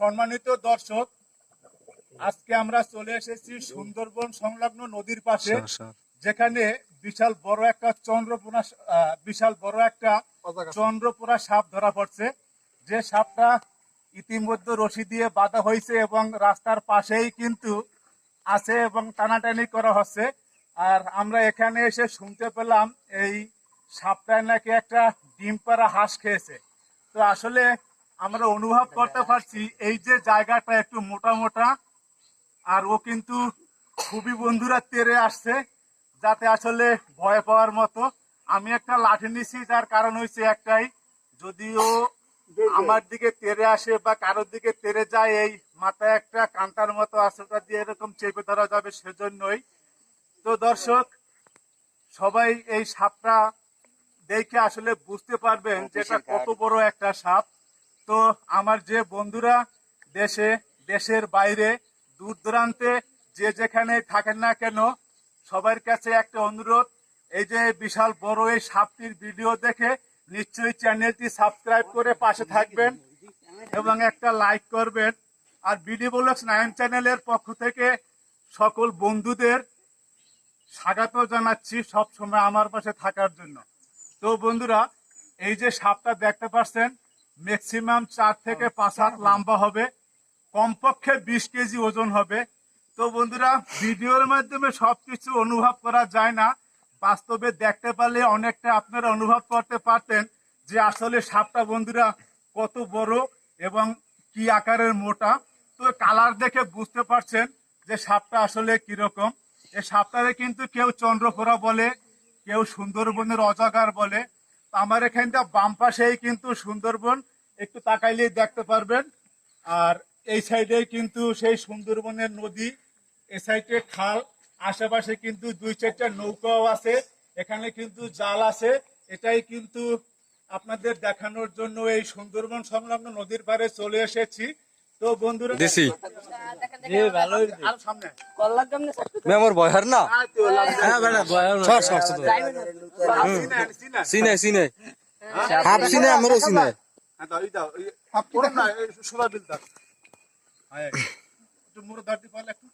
সম্মানিত দর্শক আজকে আমরা চলে এসেছি সুন্দরবন সংলগ্ন নদীর পাশে যেখানে বিশাল বড় একটা চন্দ্রপোনা বিশাল বড় একটা চন্দ্রপোনা সাপ ধরা পড়ছে। যে সাপটা ইতিমধ্যে রশি দিয়ে বাঁধা হয়েছে এবং রাস্তার পাশেই কিন্তু আছে এবং টানাটানি করা হচ্ছে। আর আমরা এখানে এসে শুনতে পেলাম এই সাপটায় নাকি একটা ডিম পাড়া হাঁস খেয়েছে। তো আসলে আমরা অনুভব করতে পারছি এই যে জায়গাটা একটু মোটা মোটা আর ও কিন্তু খুবই বন্ধুরা তেরে আসছে যাতে আসলে ভয় পাওয়ার মতো। আমি একটা লাঠি নিছি যার কারণ হয়েছে একটাই যদিও আমার দিকে তেরে আসে বা কারোর দিকে তেরে যায় এই মাথায় একটা কান্তার মতো ওটা দিয়ে এরকম চেপে ধরা যাবে সেজন্যই। তো দর্শক সবাই এই সাপটা দেখে আসলে বুঝতে পারবেন যে এটা কত বড় একটা সাপ। তো আমার যে বন্ধুরা দেশে, দেশের বাইরে, দূর দূরান্তে যে যেখানে থাকেন না কেন, সবার কাছে একটা অনুরোধ, এই যে বিশাল বড় এই সাপটির ভিডিও দেখে নিশ্চয়ই চ্যানেলটি সাবস্ক্রাইব করে পাশে থাকবেন এবং একটা লাইক করবেন। আর বিডি ব্লগস নাইন চ্যানেলের পক্ষ থেকে সকল বন্ধুদের স্বাগত জানাচ্ছি সব সময় আমার পাশে থাকার জন্য। তো বন্ধুরা, এই যে সাপটা দেখতে পাচ্ছেন ম্যাক্সিমাম চার থেকে পাঁচ হাত লম্বা হবে। কমপক্ষে বিশ কেজি ওজন হবে। তো বন্ধুরা ভিডিওর মাধ্যমে সবকিছু অনুভব করা যায় না। বাস্তবে দেখতে পারলে অনেকটা আপনারা অনুভব করতে পারতেন যে আসলে সাপটা বন্ধুরা কত বড় এবং কি আকারের মোটা। তো কালার দেখে বুঝতে পারছেন যে সাপটা আসলে কীরকম। এই সাপটারে কিন্তু কেউ চন্দ্রপোড়া বলে কেউ সুন্দরবনের অজাগার বলে। তো আমার এখানটা বাম পাশেই কিন্তু সুন্দরবন। একটু তাকাইলেই দেখতে পারবেন। আর এই সাইডে কিন্তু সেই সুন্দরবনের নদী এ সাইডে খাল আশেপাশে কিন্তু দুই চারটা নৌকাও আছে এখানে কিন্তু জাল আছে। এটাই কিন্তু আপনাদের দেখানোর জন্য এই সুন্দরবন সংলগ্ন নদীর পাড়ে চলে এসেছি। তো বন্ধুরা দেশি। আরও সামনে। বয়ার না? আয় তো, লাভ- হ্যাঁ বেটা বয়ার সর সর সর সিনা, সিনা। সিনে সিনে হাফ সিনে আমারও সিনে হ্যাঁ, এই সুরা বিল দাও। হ্যাঁ, একটু মুড়ো দাঁড়টি পারলে একটু।